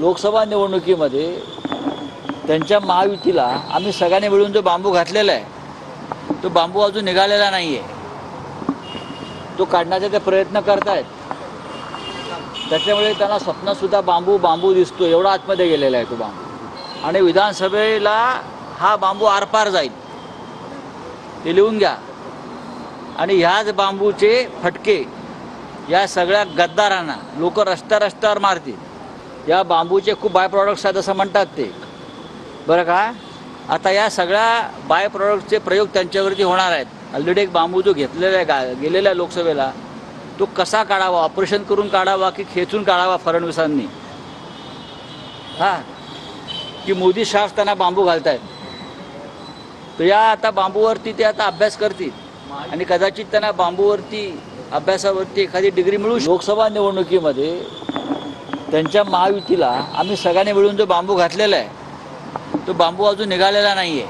लोकसभा निवडणुकीमध्ये त्यांच्या महायुतीला आम्ही सगळ्यांनी मिळून जो बांबू घातलेला आहे तो बांबू अजून निघालेला नाही आहे तो काढण्याचा ते प्रयत्न करतायत. त्याच्यामुळे त्यांना स्वप्नातसुद्धा बांबू बांबू दिसतो एवढा आतमध्ये गेलेला आहे तो बांबू. आणि विधानसभेला हा बांबू आरपार जाईल. ते लिहून घ्या. आणि ह्याच बांबूचे फटके या सगळ्या गद्दारांना लोक रस्त्या रस्त्यावर मारतील. या बांबूचे खूप बाय प्रॉडक्ट्स आहेत असं म्हणतात ते. बरं का? आता या सगळ्या बाय प्रॉडक्टचे प्रयोग त्यांच्यावरती होणार आहेत. ऑलरेडी एक बांबू जो घेतलेला आहे गा गेलेला आहे लोकसभेला तो कसा काढावा? ऑपरेशन करून काढावा की खेचून काढावा फडणवीसांनी? हां? की मोदी शाह त्यांना बांबू घालतायत. तर या आता बांबूवरती ते आता अभ्यास करतील. आणि कदाचित त्यांना बांबूवरती अभ्यासावरती एखादी डिग्री मिळू लोकसभा निवडणुकीमध्ये त्यांच्या महायुतीला आम्ही सगळ्यांनी मिळून जो बांबू घातलेला आहे तो बांबू अजून निघालेला नाही आहे